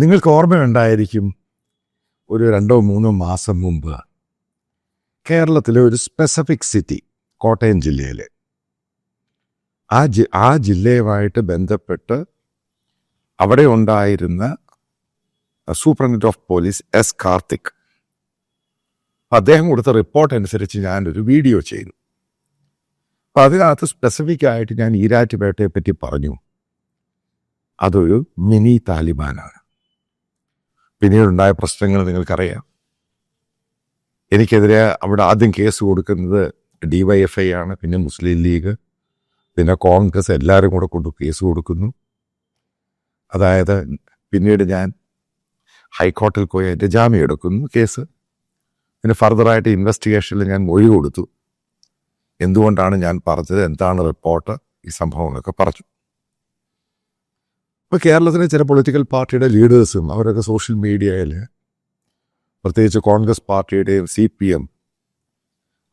നിങ്ങൾക്ക് ഓർമ്മയുണ്ടായിരിക്കും ഒരു രണ്ടോ മൂന്നോ മാസം മുമ്പ് കേരളത്തിലെ ഒരു സ്പെസിഫിക് സിറ്റി കോട്ടയം ജില്ലയിൽ ആ ജി ആ ജില്ലയുമായിട്ട് ബന്ധപ്പെട്ട് അവിടെ ഉണ്ടായിരുന്ന superintendent of police S Karthik. അദ്ദേഹം കൊടുത്ത റിപ്പോർട്ട് അനുസരിച്ച് ഞാനൊരു വീഡിയോ ചെയ്തു. അപ്പം അതിനകത്ത് സ്പെസിഫിക് ആയിട്ട് ഞാൻ ഈരാറ്റുപേട്ടയെ പറ്റി പറഞ്ഞു. അതൊരു മിനി താലിബാനാണ്. പിന്നീടുണ്ടായ പ്രശ്നങ്ങൾ നിങ്ങൾക്കറിയാം. എനിക്കെതിരെ അവിടെ ആദ്യം കേസ് കൊടുക്കുന്നത് ഡി വൈ എഫ് ഐ ആണ്. പിന്നെ മുസ്ലിം ലീഗ്. പിന്നെ കോൺഗ്രസ് എല്ലാവരും കൂടെ കൊണ്ട് കേസ് കൊടുക്കുന്നു. അതായത് പിന്നീട് ഞാൻ ഹൈക്കോർട്ടിൽ പോയി അതിന്റെ ജാമ്യം എടുക്കുന്നു കേസ്. പിന്നെ ഫർദറായിട്ട് ഇൻവെസ്റ്റിഗേഷനിൽ ഞാൻ മൊഴി കൊടുത്തു. എന്തുകൊണ്ടാണ് ഞാൻ പറഞ്ഞത്? എന്താണ് റിപ്പോർട്ട്? ഈ സംഭവങ്ങളൊക്കെ പറഞ്ഞു. ഇപ്പോൾ കേരളത്തിലെ ചില പൊളിറ്റിക്കൽ പാർട്ടിയുടെ ലീഡേഴ്സും അവരൊക്കെ സോഷ്യൽ മീഡിയയിൽ പ്രത്യേകിച്ച് കോൺഗ്രസ് പാർട്ടിയുടെയും സി പി എം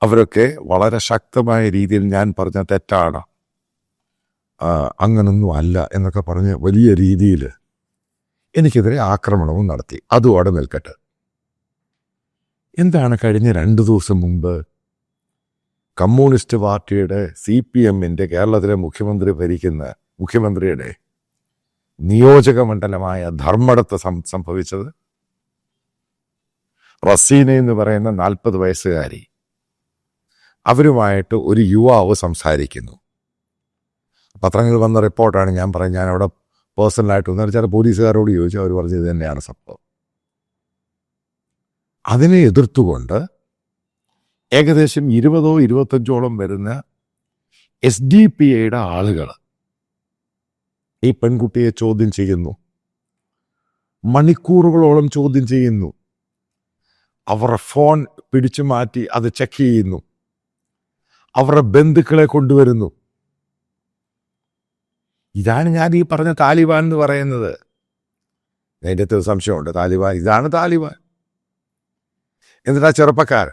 അവരൊക്കെ വളരെ ശക്തമായ രീതിയിൽ ഞാൻ പറഞ്ഞ തെറ്റാണ്. അങ്ങനൊന്നും അല്ല എന്നൊക്കെ പറഞ്ഞ് വലിയ രീതിയിൽ എനിക്കെതിരെ ആക്രമണവും നടത്തി. അതും അവിടെ നിൽക്കട്ടെ. എന്താണ് കഴിഞ്ഞ രണ്ട് ദിവസം മുമ്പ് കമ്മ്യൂണിസ്റ്റ് പാർട്ടിയുടെ സി പി എമ്മിന്റെ കേരളത്തിലെ മുഖ്യമന്ത്രി ഭരിക്കുന്ന മുഖ്യമന്ത്രിയുടെ നിയോജക മണ്ഡലമായ ധർമ്മടത്ത് സംഭവിച്ചത്. റസീന എന്ന് പറയുന്ന നാൽപ്പത് വയസ്സുകാരി അവരുമായിട്ട് ഒരു യുവാവ് സംസാരിക്കുന്നു. പത്രങ്ങളിൽ വന്ന റിപ്പോർട്ടാണ് ഞാൻ പറയുന്നത് ഞാൻ അവിടെ പേഴ്സണലായിട്ട് ഒന്ന് ചില പോലീസുകാരോട് ചോദിച്ചു. അവർ പറഞ്ഞത് ഇത് തന്നെയാണ് സംഭവം. അതിനെ എതിർത്തുകൊണ്ട് ഏകദേശം ഇരുപതോ ഇരുപത്തഞ്ചോളം വരുന്ന എസ് ഡി പി ഐയുടെ ആളുകൾ ഈ പെൺകുട്ടിയെ ചോദ്യം ചെയ്യുന്നു. മണിക്കൂറുകളോളം ചോദ്യം ചെയ്യുന്നു. അവരുടെ ഫോൺ പിടിച്ചു മാറ്റി അത് ചെക്ക് ചെയ്യുന്നു. അവരുടെ ബന്ധുക്കളെ കൊണ്ടുവരുന്നു. ഇതാണ് ഞാൻ ഈ പറഞ്ഞ താലിബാൻ എന്ന് പറയുന്നത്. അതിന്റെ അകത്ത് സംശയമുണ്ട്. താലിബാൻ ഇതാണ് താലിബാൻ. എന്നിട്ട് ആ ചെറുപ്പക്കാരൻ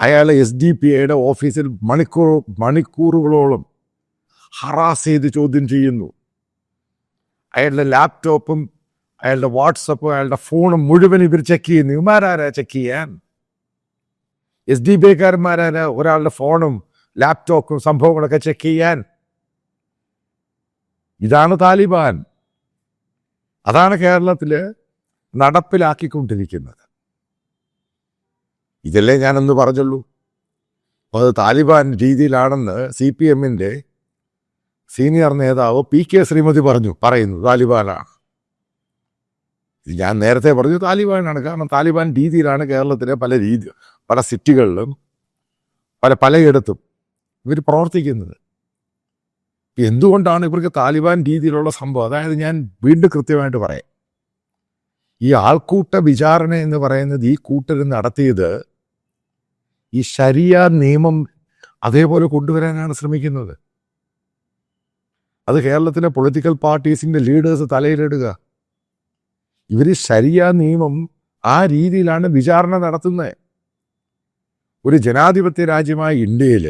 അയാൾ എസ് ഡി പി ഐയുടെ ഓഫീസിൽ മണിക്കൂർ മണിക്കൂറുകളോളം ഹറാസ് ചെയ്ത് ചോദ്യം ചെയ്യുന്നു. അയാളുടെ ലാപ്ടോപ്പും അയാളുടെ വാട്സപ്പും അയാളുടെ ഫോണും മുഴുവൻ ഇവർ ചെക്ക് ചെയ്യുന്നു. ഇവന്മാരാരാ ചെക്ക് ചെയ്യാൻ? എസ് ഡി ബി ഐക്കാരന്മാരാരാ ഒരാളുടെ ഫോണും ലാപ്ടോപ്പും സംഭവങ്ങളൊക്കെ ചെക്ക് ചെയ്യാൻ? ഇതാണ് താലിബാൻ. അതാണ് കേരളത്തിൽ നടപ്പിലാക്കിക്കൊണ്ടിരിക്കുന്നത്. ഇതല്ലേ ഞാനൊന്ന് പറഞ്ഞുള്ളൂ. അത് താലിബാൻ രീതിയിലാണെന്ന് സി പി എമ്മിന്റെ സീനിയർ നേതാവ് പി കെ ശ്രീമതി പറഞ്ഞു പറയുന്നു താലിബാനാണ്. ഞാൻ നേരത്തെ പറഞ്ഞു താലിബാനാണ്. കാരണം താലിബാൻ രീതിയിലാണ് കേരളത്തിലെ പല രീതി പല സിറ്റികളിലും പല പലയിടത്തും ഇവർ പ്രവർത്തിക്കുന്നത്. എന്തുകൊണ്ടാണ് ഇവർക്ക് താലിബാൻ രീതിയിലുള്ള സംഭവം? അതായത് ഞാൻ വീണ്ടും കൃത്യമായിട്ട് പറയാം. ഈ ആൾക്കൂട്ട വിചാരണ എന്ന് പറയുന്നത് ഈ കൂട്ടർ നടത്തിയത് ഈ ശരിയ നിയമം അതേപോലെ കൊണ്ടുവരാനാണ് ശ്രമിക്കുന്നത്. അത് കേരളത്തിലെ പൊളിറ്റിക്കൽ പാർട്ടീസിന്റെ ലീഡേഴ്സ് തലയിലിടുക. ഇവർ ശരിയ നിയമം ആ രീതിയിലാണ് വിചാരണ നടത്തുന്നത് ഒരു ജനാധിപത്യ രാജ്യമായ ഇന്ത്യയിൽ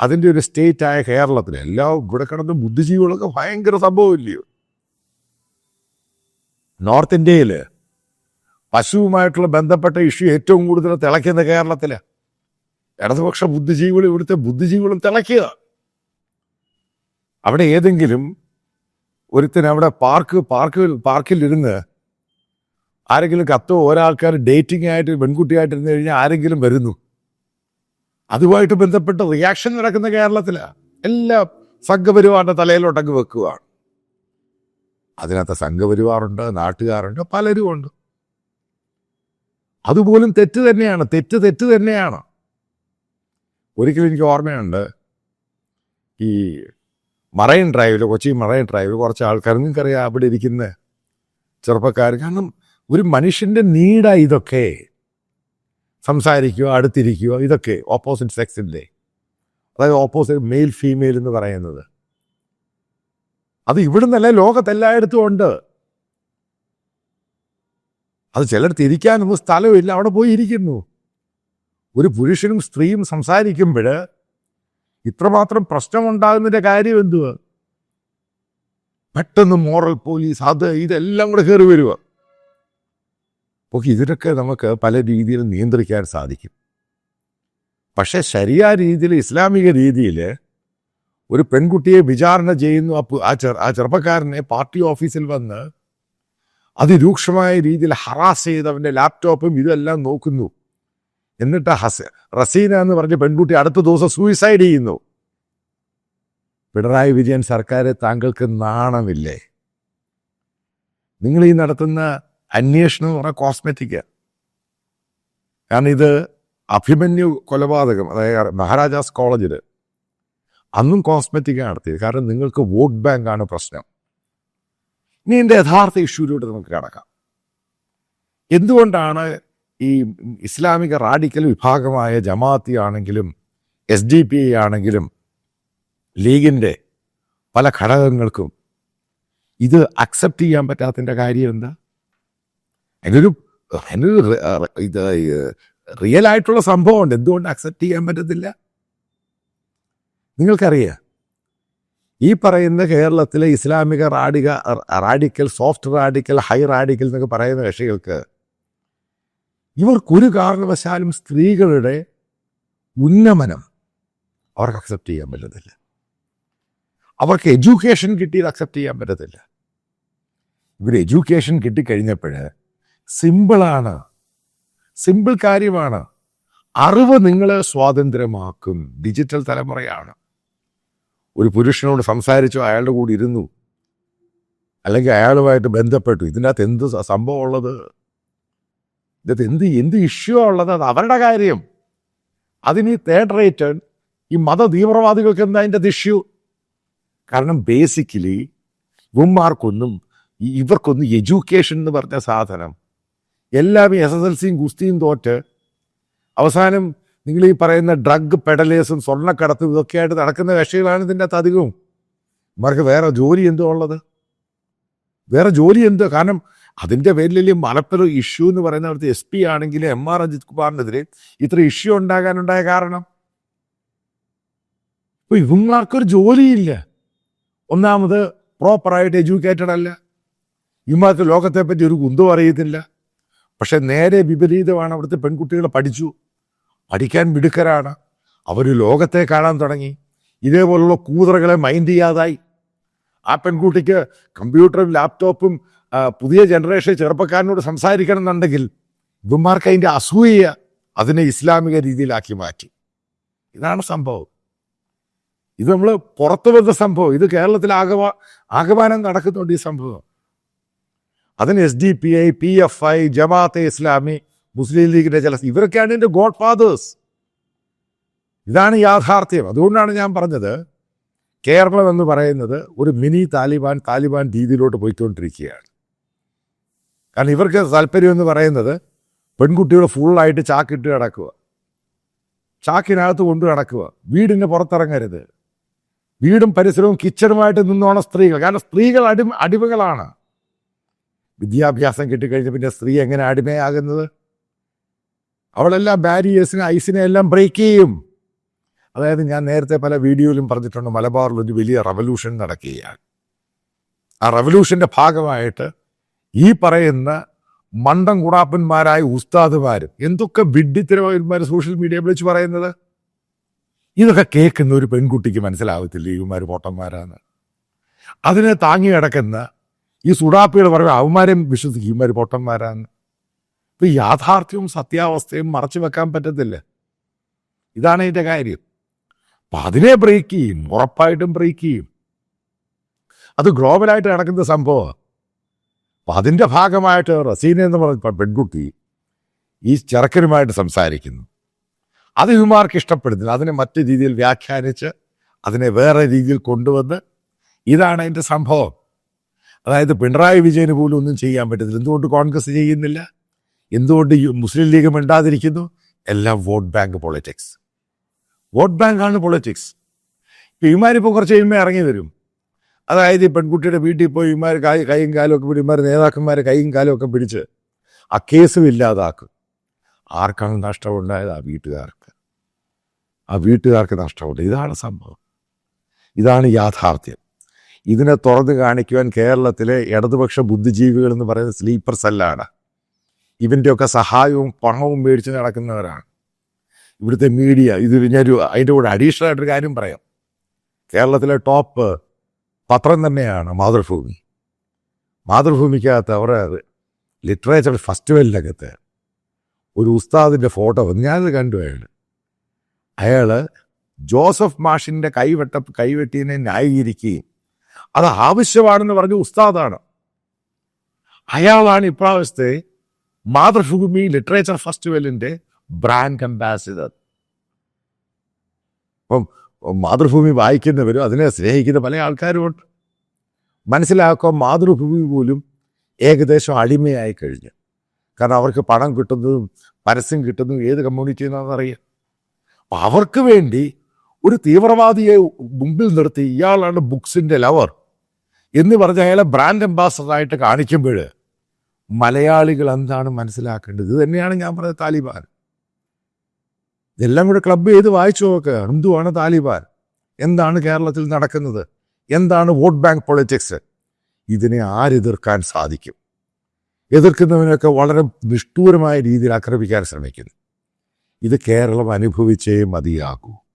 അതിന്റെ ഒരു സ്റ്റേറ്റായ കേരളത്തിൽ എല്ലാ ഇവിടെ കിടന്ന് ബുദ്ധിജീവികളൊക്കെ ഭയങ്കര സംഭവമില്ലയോ? നോർത്ത് ഇന്ത്യയിൽ പശുവുമായിട്ടുള്ള ബന്ധപ്പെട്ട ഇഷ്യൂ ഏറ്റവും കൂടുതൽ തിളയ്ക്കുന്ന കേരളത്തിലാണ് ഇടതുപക്ഷ ബുദ്ധിജീവികൾ ഇവിടുത്തെ ബുദ്ധിജീവികളും തിളയ്ക്കുക. അവിടെ ഏതെങ്കിലും ഒരുത്തൻ അവിടെ പാർക്ക് പാർക്കിൽ പാർക്കിലിരുന്ന് ആരെങ്കിലും കത്തോ ഒരാൾക്കാർ ഡേറ്റിംഗ് ആയിട്ട് പെൺകുട്ടിയായിട്ട് ഇരുന്ന് കഴിഞ്ഞാൽ ആരെങ്കിലും വരുന്നു. അതുമായിട്ട് ബന്ധപ്പെട്ട റിയാക്ഷൻ നടക്കുന്ന കേരളത്തിലാണ് എല്ലാ സംഘപരിവാറിന്റെ തലയിലോട്ടങ്ങ് വെക്കുകയാണ് അതിനകത്ത് സംഘപരിവാറുണ്ട് നാട്ടുകാരുണ്ട് പലരും ഉണ്ട്. അതുപോലും തെറ്റ് തന്നെയാണ് തെറ്റ് തെറ്റ് തന്നെയാണ്. ഒരിക്കലും എനിക്ക് ഓർമ്മയുണ്ട് ഈ മറൈൻ ഡ്രൈവിൽ കൊച്ചി മറൈൻ ഡ്രൈവിൽ കുറച്ച് ആൾക്കാർ നിങ്ങൾക്കറിയാം അവിടെ ഇരിക്കുന്ന ചെറുപ്പക്കാർ കാരണം ഒരു മനുഷ്യന്റെ നീടാ ഇതൊക്കെ. സംസാരിക്കുക അടുത്തിരിക്കുക ഇതൊക്കെ ഓപ്പോസിറ്റ് സെക്സിന്റെ അതായത് ഓപ്പോസിറ്റ് മെയിൽ ഫീമെയിൽ എന്ന് പറയുന്നത്. അത് ഇവിടുന്നല്ല ലോകത്തെല്ലായിടത്തും ഉണ്ട്. അത് ചിലടത്ത് ഇരിക്കാനൊന്നും സ്ഥലമില്ല അവിടെ പോയി ഇരിക്കുന്നു. ഒരു പുരുഷനും സ്ത്രീയും സംസാരിക്കുമ്പോൾ ഇത്രമാത്രം പ്രശ്നമുണ്ടാകുന്നതിന്റെ കാര്യം എന്തുവാ? പെട്ടെന്ന് മോറൽ പോലീസ് അത് ഇതെല്ലാം കൂടെ കയറി വരിക അപ്പോൾ ഇതിനൊക്കെ നമുക്ക് പല രീതിയിൽ നിയന്ത്രിക്കാൻ സാധിക്കും. പക്ഷേ ശരിയായ രീതിയിൽ ഇസ്ലാമിക രീതിയിൽ ഒരു പെൺകുട്ടിയെ വിചാരണ ചെയ്യുന്നു ആ ചെറു ആ ചെറുപ്പക്കാരനെ പാർട്ടി ഓഫീസിൽ വന്ന് അതിരൂക്ഷമായ രീതിയിൽ ഹറാസ് ചെയ്ത് അവന്റെ ലാപ്ടോപ്പും ഇതെല്ലാം നോക്കുന്നു. എന്നിട്ട് ഹസ റസീന എന്ന് പറഞ്ഞ പെൺകുട്ടി അടുത്ത ദിവസം സൂയിസൈഡ് ചെയ്യുന്നു. പിണറായി വിജയൻ സർക്കാർ താങ്കൾക്ക് നാണമില്ലേ? നിങ്ങൾ ഈ നടത്തുന്ന അന്വേഷണം എന്ന് പറഞ്ഞാൽ കോസ്മെറ്റിക് കാരണം ഇത് അഭിമന്യു കൊലപാതകം അതായത് മഹാരാജാസ് കോളേജിൽ അന്നും കോസ്മെറ്റിക് നടത്തിയത്. കാരണം നിങ്ങൾക്ക് വോട്ട് ബാങ്കാണ് പ്രശ്നം. ഇനി എന്റെ യഥാർത്ഥ ഇഷ്യൂയിലൂടെ നമുക്ക് കിടക്കാം. എന്തുകൊണ്ടാണ് ഈ ഇസ്ലാമിക റാഡിക്കൽ വിഭാഗമായ ജമാഅത്തി ആണെങ്കിലും എസ് ഡി പി ആണെങ്കിലും ലീഗിന്റെ പല ഘടകങ്ങൾക്കും ഇത് അക്സെപ്റ്റ് ചെയ്യാൻ പറ്റാത്തതിന്റെ കാര്യം എന്താ? അതിനൊരു അതിനൊരു ഇത് റിയൽ ആയിട്ടുള്ള സംഭവമുണ്ട്. എന്തുകൊണ്ട് അക്സെപ്റ്റ് ചെയ്യാൻ പറ്റത്തില്ല? നിങ്ങൾക്കറിയാം ഈ പറയുന്ന കേരളത്തിലെ ഇസ്ലാമിക റാഡിക radical soft radical high radical എന്നൊക്കെ പറയുന്ന കക്ഷികൾക്ക് ഇവർക്കൊരു കാരണവശാലും സ്ത്രീകളുടെ ഉന്നമനം അവർക്ക് അക്സെപ്റ്റ് ചെയ്യാൻ പറ്റത്തില്ല. അവർക്ക് എഡ്യൂക്കേഷൻ കിട്ടിയത് അക്സെപ്റ്റ് ചെയ്യാൻ പറ്റത്തില്ല. ഇവർ എഡ്യൂക്കേഷൻ കിട്ടിക്കഴിഞ്ഞപ്പോൾ സിമ്പിളാണ് സിമ്പിൾ കാര്യമാണ്. അറിവ് നിങ്ങളെ സ്വാതന്ത്ര്യമാക്കും. ഡിജിറ്റൽ തലമുറയാണ്. ഒരു പുരുഷനോട് സംസാരിച്ചു അയാളുടെ കൂടെ ഇരുന്നു. അല്ലെങ്കിൽ അയാളുമായിട്ട് ബന്ധപ്പെട്ടു. ഇതിനകത്ത് എന്ത് സ- സംഭവം എന്ത് എന്ത് ഇഷ്യൂ ഉള്ളത് അത് അവരുടെ കാര്യം. അതിന് ഈ തേർഡ് റേറ്റ് ഈ മത തീവ്രവാദികൾക്ക് എന്താ അതിന്റെ ഇഷ്യൂ കാരണം ബേസിക്കലി ഇവന്മാർക്കൊന്നും ഇവർക്കൊന്നും എഡ്യൂക്കേഷൻ എന്ന് പറഞ്ഞ സാധനം എല്ലാം എസ് എസ് എൽ സിയും ഗുസ്തിയും തോറ്റ് അവസാനം നിങ്ങൾ ഈ പറയുന്ന ഡ്രഗ് പെഡലേഴ്സും സ്വർണക്കടത്തും ഇതൊക്കെയായിട്ട് നടക്കുന്ന കക്ഷികളാണ് ഇതിന്റെ അകത്ത് അധികവും. ഇവർക്ക് വേറെ ജോലി എന്തോ ഉള്ളത്? വേറെ ജോലി എന്തോ കാരണം അതിന്റെ പേരിൽ മലപ്പുറം ഇഷ്യൂ എന്ന് പറയുന്ന അവിടുത്തെ എസ് പി ആണെങ്കിൽ എം ആർ അജിത് കുമാറിനെതിരെ ഇത്ര ഇഷ്യൂ ഉണ്ടാകാനുണ്ടായ കാരണം? ഇപ്പോൾ ഇവങ്ങൾക്കൊരു ജോലിയില്ല. ഒന്നാമത് പ്രോപ്പറായിട്ട് എഡ്യൂക്കേറ്റഡ് അല്ല. ഇമാർക്ക് ലോകത്തെ പറ്റി ഒരു കുന്തം അറിയത്തില്ല. പക്ഷെ നേരെ വിപരീതമാണ് അവിടുത്തെ പെൺകുട്ടികൾ പഠിച്ചു. പഠിക്കാൻ മിടുക്കരാണ്. അവർ ലോകത്തെ കാണാൻ തുടങ്ങി. ഇതേപോലുള്ള കൂതറകളെ മൈൻഡ് ചെയ്യാതായി. ആ പെൺകുട്ടിക്ക് കമ്പ്യൂട്ടറും ലാപ്ടോപ്പും പുതിയ ജനറേഷൻ ചെറുപ്പക്കാരനോട് സംസാരിക്കണം എന്നുണ്ടെങ്കിൽ ഇവന്മാർക്ക് അതിന്റെ അസൂയ അതിനെ ഇസ്ലാമിക രീതിയിലാക്കി മാറ്റി. ഇതാണ് സംഭവം. ഇത് നമ്മൾ പുറത്തു വന്ന സംഭവം. ഇത് കേരളത്തിൽ ആകമാ ആകമാനം നടക്കുന്നുണ്ട് ഈ സംഭവം. അതിന് S D P I P F I Jamaat-e Islami Muslim ലീഗിന്റെ ചില ഇവരൊക്കെയാണ് ഇതിന്റെ ഗോഡ് ഫാദേഴ്സ് ഇതാണ് യാഥാർത്ഥ്യം. അതുകൊണ്ടാണ് ഞാൻ പറഞ്ഞത് കേരളം എന്ന് പറയുന്നത് ഒരു മിനി താലിബാൻ താലിബാൻ രീതിയിലോട്ട് പോയിക്കൊണ്ടിരിക്കുകയാണ്. കാരണം ഇവർക്ക് താല്പര്യം എന്ന് പറയുന്നത് പെൺകുട്ടികൾ ഫുള്ളായിട്ട് ചാക്കിട്ട് കിടക്കുക ചാക്കിനകത്ത് കൊണ്ട് കിടക്കുക വീടിന് പുറത്തിറങ്ങരുത്. വീടും പരിസരവും കിച്ചണുമായിട്ട് നിന്നോണം സ്ത്രീകൾ. കാരണം സ്ത്രീകൾ അടി അടിമകളാണ്. വിദ്യാഭ്യാസം കിട്ടിക്കഴിഞ്ഞ പിന്നെ സ്ത്രീ എങ്ങനെ അടിമയാകുന്നത്? അവളെല്ലാം ബാരിയേഴ്സിനെ ഐസിനെ എല്ലാം ബ്രേക്ക് ചെയ്യും. അതായത് ഞാൻ നേരത്തെ പല വീഡിയോയിലും പറഞ്ഞിട്ടുണ്ട് മലബാറിൽ ഒരു വലിയ റവല്യൂഷൻ നടക്കുകയാണ്. ആ റവല്യൂഷന്റെ ഭാഗമായിട്ട് ഈ പറയുന്ന മണ്ടം കുടാപ്പന്മാരായ ഉസ്താദുമാരും എന്തൊക്കെ വിഡ്ഢിത്തരമാർ സോഷ്യൽ മീഡിയ വിളിച്ച് പറയുന്നത്? ഇതൊക്കെ കേൾക്കുന്ന ഒരു പെൺകുട്ടിക്ക് മനസ്സിലാവത്തില്ല ഇവന്മാർ പൊട്ടന്മാരാണ് അതിനെ താങ്ങി കിടക്കുന്ന ഈ സുഡാപ്പികൾ പറയുക അവന്മാരെയും വിശ്വസിക്കും ഇവന്മാർ പൊട്ടന്മാരാണ് ഇപ്പൊ യാഥാർത്ഥ്യവും സത്യാവസ്ഥയും മറച്ചു വെക്കാൻ പറ്റത്തില്ല. ഇതാണ് ഇതിന്റെ കാര്യം. അപ്പൊ അതിനെ ബ്രേക്ക് ചെയ്യും ഉറപ്പായിട്ടും ബ്രേക്ക് ചെയ്യും. അത് ഗ്ലോബലായിട്ട് നടക്കുന്ന സംഭവമാണ് അപ്പൊ അതിന്റെ ഭാഗമായിട്ട് റസീന എന്ന് പറഞ്ഞ പെൺകുട്ടി ഈ ചെറുക്കനുമായിട്ട് സംസാരിക്കുന്നു. അത് ഇവന്മാർക്ക് ഇഷ്ടപ്പെടുന്നില്ല. അതിനെ മറ്റു രീതിയിൽ വ്യാഖ്യാനിച്ച് അതിനെ വേറെ രീതിയിൽ കൊണ്ടുവന്ന് ഇതാണ് അതിന്റെ സംഭവം. അതായത് പിണറായി വിജയന് പോലും ഒന്നും ചെയ്യാൻ പറ്റത്തില്ല. എന്തുകൊണ്ട് കോൺഗ്രസ് ചെയ്യുന്നില്ല? എന്തുകൊണ്ട് മുസ്ലിം ലീഗ് മിണ്ടാതിരിക്കുന്നു? എല്ലാം വോട്ട് ബാങ്ക് പൊളിറ്റിക്സ്. വോട്ട് ബാങ്കാണ് പൊളിറ്റിക്സ്. ഇപ്പം ഇമാരിപ്പോൾ കുറച്ച് കഴിയുമ്പോൾ ഇറങ്ങി വരും. അതായത് ഈ പെൺകുട്ടിയുടെ വീട്ടിൽ പോയി ഇമാർ കൈ കൈയും കാലും ഒക്കെ പിടി ഇമാർ നേതാക്കന്മാരെ കൈയും കാലും ഒക്കെ പിടിച്ച് ആ കേസും ഇല്ലാതാക്കും. ആർക്കാണ് നഷ്ടമുണ്ടായത്? ആ വീട്ടുകാർക്ക്. ആ വീട്ടുകാർക്ക് നഷ്ടമുണ്ട്. ഇതാണ് സംഭവം. ഇതാണ് യാഥാർത്ഥ്യം. ഇതിനെ തുറന്നു കാണിക്കുവാൻ കേരളത്തിലെ ഇടതുപക്ഷ ബുദ്ധിജീവികൾ എന്ന് പറയുന്ന സ്ലീപ്പർ സെല്ലാണ്. ഇവന്റെയൊക്കെ സഹായവും പണവും മേടിച്ച് നടക്കുന്നവരാണ്. ഇവിടുത്തെ മീഡിയ ഇത് ഞാനൊരു അതിന്റെ കൂടെ അഡീഷണൽ ആയിട്ടൊരു കാര്യം പറയാം. കേരളത്തിലെ ടോപ്പ് പത്രം തന്നെയാണ് മാതൃഭൂമി. മാതൃഭൂമിക്കകത്ത് അവരുടെ ലിറ്ററേച്ചർ ഫെസ്റ്റിവലിനകത്ത് ഒരു ഉസ്താദിന്റെ ഫോട്ടോ ഞാനത് കണ്ടു അയാൾ. അയാൾ ജോസഫ് മാഷിന്റെ കൈവെട്ട കൈവെട്ടിനെ ന്യായീകരിക്കുകയും അത് ആവശ്യമാണെന്ന് പറഞ്ഞ ഉസ്താദാണ്. അയാളാണ് ഇപ്രാവശ്യത്തെ മാതൃഭൂമി ലിറ്ററേച്ചർ ഫെസ്റ്റിവലിന്റെ ബ്രാൻഡ് അംബാസിഡർ. അപ്പം മാതൃഭൂമി വായിക്കുന്നവരും അതിനെ സ്നേഹിക്കുന്ന പല ആൾക്കാരുമുണ്ട്. മനസ്സിലാക്കുക മാതൃഭൂമി പോലും ഏകദേശം അടിമയായി കഴിഞ്ഞു. കാരണം അവർക്ക് പണം കിട്ടുന്നതും പരസ്യം കിട്ടുന്നതും ഏത് കമ്മ്യൂണിറ്റിയിൽ നിന്നാണെന്നറിയാം അപ്പം അവർക്ക് വേണ്ടി ഒരു തീവ്രവാദിയെ മുമ്പിൽ നിർത്തി ഇയാളാണ് ബുക്സിന്റെ ലവർ എന്ന് പറഞ്ഞ അയാളെ ബ്രാൻഡ് അംബാസഡറായിട്ട് കാണിക്കുമ്പോൾ മലയാളികൾ എന്താണ് മനസ്സിലാക്കേണ്ടത്? ഇത് തന്നെയാണ് ഞാൻ പറഞ്ഞത് താലിബാൻ. ഇതെല്ലാം കൂടെ ക്ലബ്ബ് ചെയ്ത് വായിച്ചു നോക്കുക എന്തുവാണ് താലിബാൻ? എന്താണ് കേരളത്തിൽ നടക്കുന്നത്? എന്താണ് വോട്ട് ബാങ്ക് പൊളിറ്റിക്സ് ഇതിനെ ആരെതിർക്കാൻ സാധിക്കും? എതിർക്കുന്നവനൊക്കെ വളരെ നിഷ്ഠൂരമായ രീതിയിൽ ആക്രമിക്കാൻ ശ്രമിക്കുന്നു. ഇത് കേരളം അനുഭവിച്ചേ മതിയാകൂ.